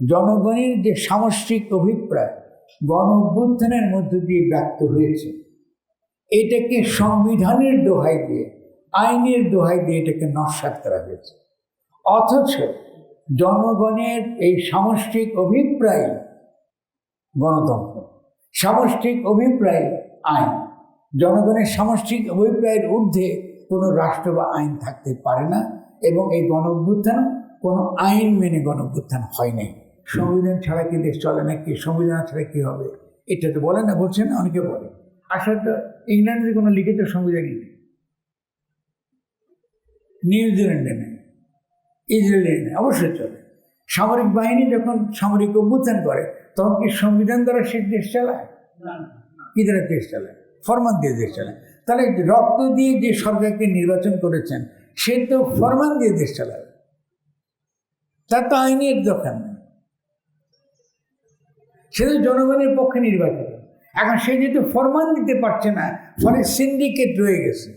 জনগণের যে সামষ্টিক অভিপ্রায় গণ অভ্যুত্থানের মধ্য দিয়ে ব্যক্ত হয়েছে, এটাকে সংবিধানের দোহাই দিয়ে, আইনের দোহাই দিয়ে এটাকে নস্বাত করা হয়েছে। অথচ জনগণের এই সামষ্টিক অভিপ্রায় গণতন্ত্র, সামষ্টিক অভিপ্রায় আইন, জনগণের সামষ্টিক অভিপ্রায়ের ঊর্ধ্বে কোনো রাষ্ট্র বা আইন থাকতে পারে না এবং এই গণ কোনো আইন মেনে গণ হয় নাই। সংবিধান ছাড়া কি দেশ চলে না কি সংবিধান ছাড়া কি হবে? এটা তো বলে না বলছেন অনেকে বলে। আসলে তো ইংল্যান্ডে কোনো লিখিত সংবিধানই নেই। নিউজিল্যান্ডে নেই। ইসরায়েলে নেই অবশ্যই চলে। সামরিক বাহিনী যখন সামরিক অভ্যুত্থান করে তখন কি সংবিধান দ্বারা সে দেশ চালায়? কি দ্বারা দেশ চালায়? ফরমান দিয়ে দেশ চালায়। তাহলে রক্ত দিয়ে যে সরকারকে নির্বাচন করেছেন সে তো ফরমান দিয়ে দেশ চালাবে তার তো আইনের দরকার নেই। সে তো জনগণের পক্ষে নির্বাচিত। এখন সে যেহেতু ফরমান দিতে পারছে না, ফলে সিন্ডিকেট রয়ে গেছে।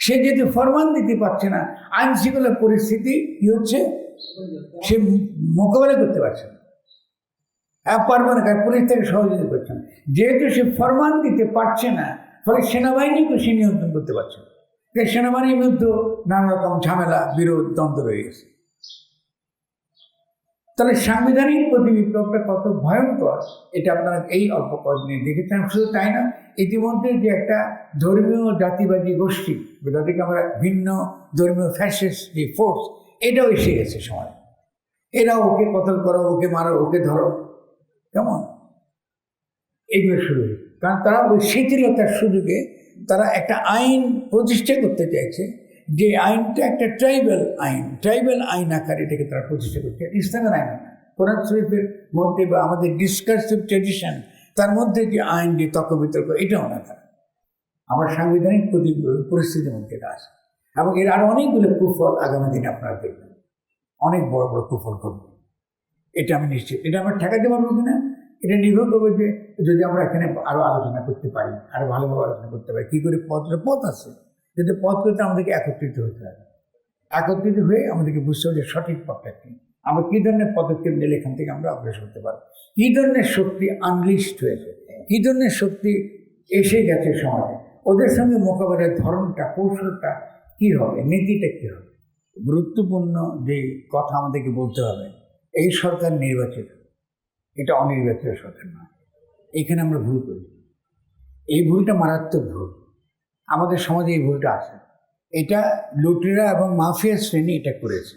সে যেহেতু ফরমান দিতে পারছে না আইন শৃঙ্খলা পরিস্থিতি কি হচ্ছে? সে মোকাবেলা করতে পারছে না। পারবে না, কারণ পুলিশ থেকে সহযোগিতা করছে না। যেহেতু সে ফরমান দিতে পারছে না, ফলে সেনাবাহিনীকে সে নিয়ন্ত্রণ করতে পারছে না। সেনাবাহিনীর মধ্যে নানা রকম ঝামেলা, বিরোধ, দ্বন্দ্ব রয়ে গেছে। তাহলে সাংবিধানিক প্রতি বিপ্লবটা কত ভয়ঙ্কর, এটা আপনারা এই অল্প কদিনে দেখেছেন, শুধু তাই না ইতিমধ্যে যে একটা ধর্মীয় জাতিবাদী গোষ্ঠী যাদেরকে আমরা ভিন্ন ধর্মীয় ফ্যাসিস্ট যে ফোর্স এটাও এসে গেছে সময়। এরা ওকে কতল করো, ওকে মারো, ওকে ধরো, কেমন? এগুলো শুরু হয়েছে। কারণ তারা ওই শিথিলতার সুযোগে তারা একটা আইন প্রতিষ্ঠা করতে চাইছে যে আইনটা একটা ট্রাইবাল আইন ট্রাইবাল আইন আকারে এটাকে তারা প্রতিষ্ঠা করছে। ইসলামের আইন। কোরআন শরীফের মধ্যে বা আমাদের ডিসকাসিভ ট্রেডিশন তার মধ্যে যে আইন, যে তর্ক বিতর্ক এটাও না তারা। আমার সাংবিধানিক প্রতি পরিস্থিতির মধ্যে এটা আছে। এবং এর আরও অনেকগুলো কুফল আগামী দিনে আপনারা দেখবেন। অনেক বড় বড় কুফল করবে। এটা আমি নিশ্চিত। এটা আমরা ঠেকাতে পারব কিনা? এটা নির্ভর করবে যে যদি আমরা এখানে আরও আলোচনা করতে পারি আরও ভালোভাবে আলোচনা করতে পারি, কী করে পথটা পথ আছে। কিন্তু পথ করতে আমাদেরকে একত্রিত হতে হবে একত্রিত হয়ে আমাদেরকে বুঝতে হবে সঠিক পথটা কী। আমরা কী ধরনের পদক্ষেপ নিলে এখান থেকে আমরা অগ্রসর হতে পারব? কী ধরনের শক্তি আনলিস্ট হয়েছে? কী ধরনের শক্তি এসে গেছে সমাজে? ওদের সঙ্গে মোকাবেলার ধরনটা, কৌশলটা কী হবে? নীতিটা কী হবে? গুরুত্বপূর্ণ যে কথা আমাদেরকে বলতে হবে, এই সরকার নির্বাচিত। এটা অনির্বাচিত সরকার নয়। এখানে আমরা ভুল করি এই ভুলটা মারাত্মক ভুল। আমাদের সমাজে এই ভুলটা আছে। এটা লুটেরা এবং মাফিয়া শ্রেণি এটা করেছে।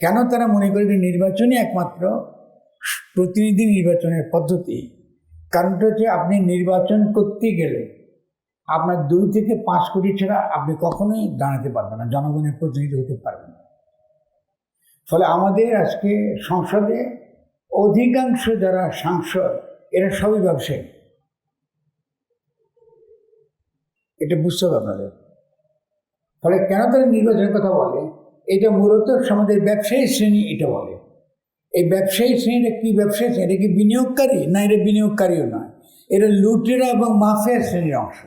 কেন তারা মনে করে যে নির্বাচনই একমাত্র প্রতিনিধি নির্বাচনের পদ্ধতি? কারণটা হচ্ছে আপনি নির্বাচন করতে গেলে আপনার দুই থেকে পাঁচ কোটি ছাড়া আপনি কখনোই দাঁড়াতে পারবেন না, জনগণের প্রতিনিধি হতে পারবেন না। ফলে আমাদের আজকে সংসদে অধিকাংশ যারা সাংসদ, এরা সবই ব্যবসায়ী। এটা বুঝতে হবে আপনাদের। ফলে কেন তারা নির্বাচনের কথা বলে? এটা মূলত সমাজের ব্যবসায়ী শ্রেণি এটা বলে। এই ব্যবসায়ী শ্রেণীটা কি ব্যবসায়ী শ্রেণি? এটা কি বিনিয়োগকারী? না, এটা বিনিয়োগকারীও নয়। এটা লুটেরা এবং মাফিয়া শ্রেণির অংশ।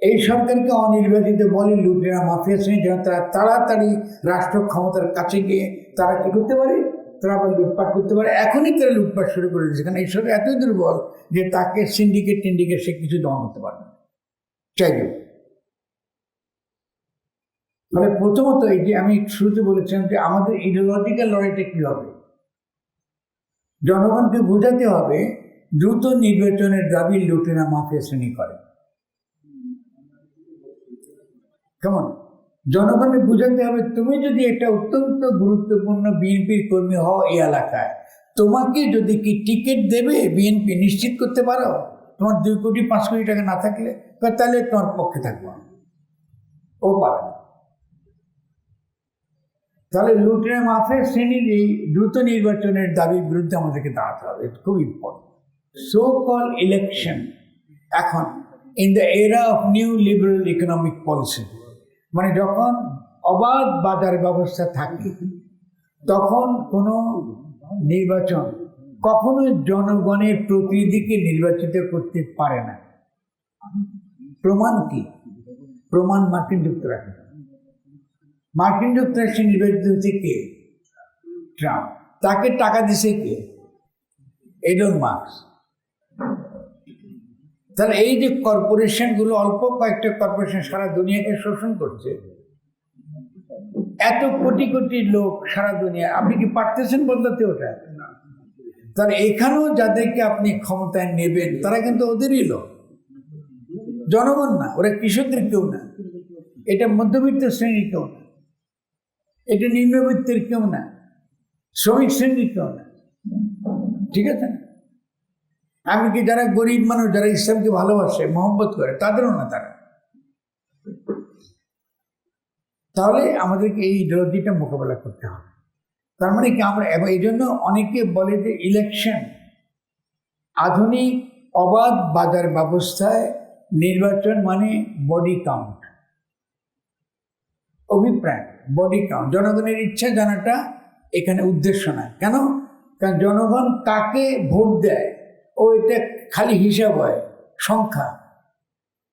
এই সরকারকে অনির্বাচিত বলে লুটেরা, মাফিয়া শ্রেণি, যেন তারা তাড়াতাড়ি রাষ্ট্র ক্ষমতার কাছে গিয়ে তারা কী করতে পারে? তারা আবার লুটপাট করতে পারে। এখনই তারা লুটপাট শুরু করে দিয়েছে। কারণ এই সরকার এতই দুর্বল যে তাকে সিন্ডিকেট টিন্ডিকেট সে কিছু দমন করতে পারবে না চাইলেও ফলে প্রথমত এই যে আমি শুরুতে বলেছিলাম যে আমাদের ইডিওলজিক্যাল লড়াইটা কী হবে? জনগণকে বোঝাতে হবে দ্রুত নির্বাচনের দাবি লুটেরা মাফিয়া শ্রেণি করে। কেমন? জনগণকে বোঝাতে হবে তুমি যদি একটা অত্যন্ত গুরুত্বপূর্ণ বিএনপির কর্মী হও এই এলাকায়, তোমাকে যদি কি টিকিট দেবে বিএনপি নিশ্চিত করতে পারো? তোমার দুই কোটি পাঁচ কোটি টাকা না থাকলে তাহলে তোমার পক্ষে থাকব ও পাবে না। তাহলে লুটেরা মাফের শ্রেণির এই দ্রুত নির্বাচনের দাবির বিরুদ্ধে আমাদেরকে দাঁড়াতে হবে। খুব ইম্পর্টেন্ট সো কল ইলেকশন এখন in the era of new liberal economic policy মানে যখন অবাধ বাজার ব্যবস্থা থাকে, তখন কোনো নির্বাচন কখনো জনগণের প্রতিনিধিকে নির্বাচিত করতে পারে না। প্রমাণ কি? প্রমাণ মার্কিন যুক্তরাষ্ট্র মার্কিন যুক্তরাষ্ট্রে নির্বাচিত হচ্ছে কে? ট্রাম্প। তাকে টাকা দিছে কে? এডন মার্কস তাহলে এই যে কর্পোরেশনগুলো অল্প কয়েকটা কর্পোরেশন সারা দুনিয়াকে শোষণ করছে, এত কোটি কোটি লোক সারা দুনিয়া, আপনি কি পারতেছেন বদলাতে ওটা? তাহলে এখানেও যাদেরকে আপনি ক্ষমতায় নেবেন, তারা কিন্তু ওদেরই লোক। জনগণ না, ওরা কৃষকদের কেউ না। এটা মধ্যবিত্ত শ্রেণির কেউ না। এটা নিম্নবিত্তের কেউ না। শ্রমিক শ্রেণির কেউ না। ঠিক আছে? না এমনকি যারা গরিব মানুষ, যারা ইসলামকে ভালোবাসে, মহব্বত করে, তাদেরও না তারা। তাহলে আমাদেরকে এই ইডিওলজিটা মোকাবেলা করতে হবে। তার মানে কি আমরা এবং এই জন্য অনেকে বলে যে ইলেকশন আধুনিক অবাধ বাজার ব্যবস্থায় নির্বাচন মানে বডি কাউন্ট অভিপ্রায় বডি কাউন্ট জনগণের ইচ্ছা জানাটা এখানে উদ্দেশ্য না কেন? কারণ জনগণ কাকে ভোট দেয় ও এটা খালি হিসাব হয় সংখ্যা।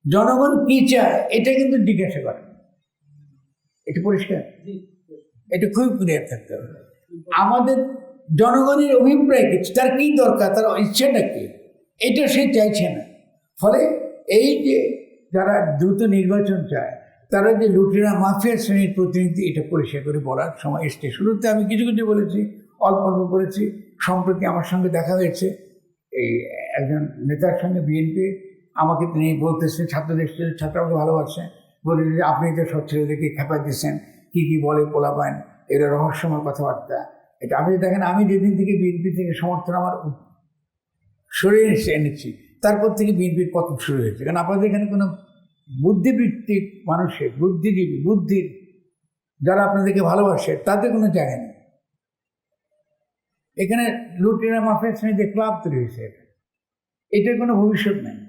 জনগণ কি চায় এটা কিন্তু জিজ্ঞাসা করে। এটা পরিষ্কার? এটা খুবই ক্লিয়ার থাকতে হবে। আমাদের জনগণের অভিপ্রায় কি? তার কি দরকার? তার ইচ্ছাটা কি? এটা সে চাইছে না। ফলে এই যে যারা দ্রুত নির্বাচন চায়, তারা যে লুটেরা মাফিয়া শ্রেণির প্রতিনিধি, এটা পরিষ্কার করে বলার সময় এসছে। শুরুতে আমি কিছু কিছু বলেছি, অল্প অল্প করেছি সম্প্রতি আমার সঙ্গে দেখা হয়েছে, এই একজন নেতার সঙ্গে বিএনপি, আমাকে তিনি বলতেছে, ছাত্রদের ছাত্র আমাকে ভালোবাসে। বলে যে, আপনি তো সব ছেলেদেরকে খেপা দিচ্ছেন কী কী বলে পোলাপান? এরা রহস্যময় কথাবার্তা। এটা আপনি দেখেন, আমি যেদিন থেকে বিএনপি থেকে সমর্থন আমার সরিয়ে এসে এনেছি, তারপর থেকে বিএনপির পতন শুরু হয়েছে। কারণ আপনাদের এখানে কোনো বুদ্ধিবৃত্তিক মানুষের, বুদ্ধিজীবী, বুদ্ধির যারা আপনাদেরকে ভালোবাসে, তাদের কোনো জায়গা নেই। এখানে লুটেরা, মাফিয়া শ্রেণীতে ক্লাব তৈরি হয়েছে এটা। এটার কোনো ভবিষ্যৎ নেই।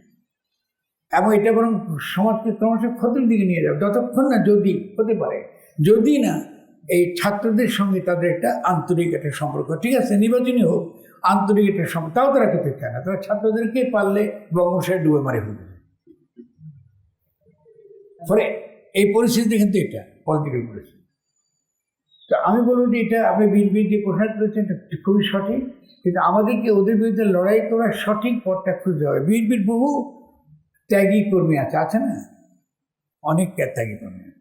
এবং এটা বরং সমাজকে ক্রমশ ক্ষতির দিকে নিয়ে যাবে। যতক্ষণ না যদি, হতে পারে। যদি না এই ছাত্রদের সঙ্গে তাদের একটা আন্তরিক একটা সম্পর্ক। ঠিক আছে নির্বাচনী হোক, আন্তরিক একটা সম্পর্ক। তাও তারা করতে চায় না। তারা ছাত্রদেরকে পারলে বঙ্গোসায় ডুবে মারে ফেলবে ফলে এই পরিস্থিতি কিন্তু এটা পলিটিক্যাল পরিস্থিতি। তো আমি বলব যে এটা আপনি বিএনপি যে প্রশ্ন করেছেন, এটা খুবই সঠিক। কিন্তু আমাদেরকে ওদের বিরুদ্ধে লড়াই করার সঠিক পথটা খুঁজতে হবে। বিএনপির বহু ত্যাগী কর্মী আছে আছে না? অনেক ত্যাগী কর্মী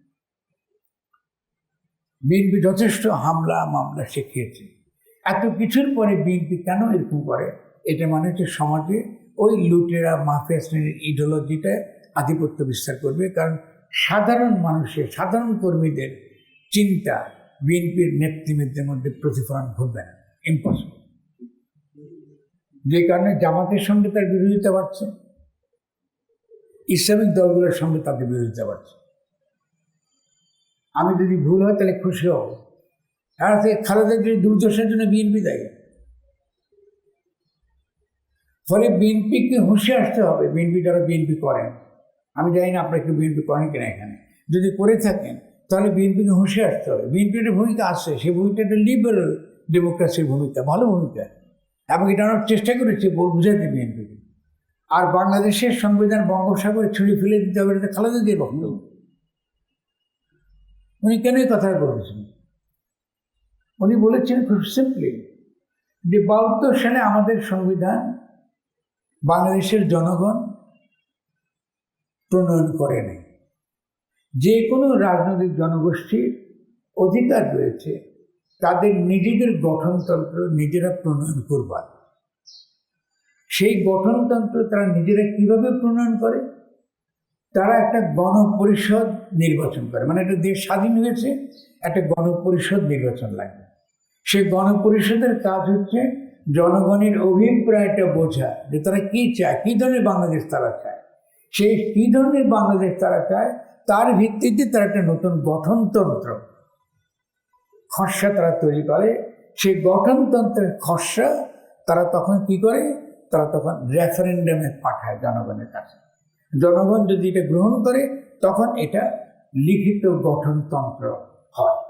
বিএনপি যথেষ্ট হামলা মামলা শিখিয়েছে। এত কিছুর পরে বিএনপি কেন এরকম করে? এটা মানে হচ্ছে সমাজে ওই লুটেরা, মাফিয়া শ্রেণির ইডিওলজিটা আধিপত্য বিস্তার করবে। কারণ সাধারণ মানুষের, সাধারণ কর্মীদের চিন্তা বিএনপির নেতৃবৃন্দের মধ্যে প্রতিফলন ঘটবে না। ইম্পসিবল যে কারণে জামাতের সঙ্গে তার বিরোধিতা বাড়ছে। ইসলামিক দলগুলোর সঙ্গে তাদের বিরোধিতা বাড়ছে। আমি যদি ভুল হয় তাহলে খুশি হব আর খালেদা জিয়ার দুর্দশার জন্য বিএনপি দায়ী। ফলে বিএনপিকে হুঁশে আসতে হবে, বিএনপি যারা বিএনপি করেন। আমি জানি না আপনারা কেউ বিএনপি করেন কিনা এখানে। যদি করে থাকেন, তাহলে বিএনপিকে হুঁশে আসতে হবে। বিএনপির ভূমিকা আছে, সেই ভূমিকা একটা লিবারেল ডেমোক্রেসির ভূমিকা, ভালো ভূমিকা। এবং এটা আমরা চেষ্টা করেছি বুঝাতে বিএনপিকে। আর বাংলাদেশের সংবিধান বঙ্গোপসাগরে ছুঁড়ে ফেলে দিতে হবে, এটা খালেদা দিয়ে বক্তব্য। উনি কেন এই কথা বলেছেন? উনি বলেছেন খুব সিম্পলি যে বাহাত্তর সালে আমাদের সংবিধান বাংলাদেশের জনগণ প্রণয়ন করে যে কোনো রাজনৈতিক জনগোষ্ঠীর অধিকার রয়েছে, তাদের নিজেদের গঠনতন্ত্র নিজেরা প্রণয়ন করবার। সেই গঠনতন্ত্র তারা নিজেরা কীভাবে প্রণয়ন করে? তারা একটা গণপরিষদ নির্বাচন করে। মানে একটা দেশ স্বাধীন হয়েছে, একটা গণপরিষদ নির্বাচন লাগবে। সেই গণপরিষদের কাজ হচ্ছে জনগণের অভিপ্রায়টা বোঝা, যে তারা কী চায়, কী ধরনের বাংলাদেশ তারা চায়। সেই কী ধরনের বাংলাদেশ তারা চায়, তার ভিত্তিতে তারা একটা নতুন গঠনতন্ত্র খসড়া তারা তৈরি করে। সেই গঠনতন্ত্রের খসড়া তারা তখন কি করে? তারা তখন রেফারেন্ডামে পাঠায় জনগণের কাছে। জনগণ যদি এটা গ্রহণ করে তখন এটা লিখিত গঠনতন্ত্র হয়।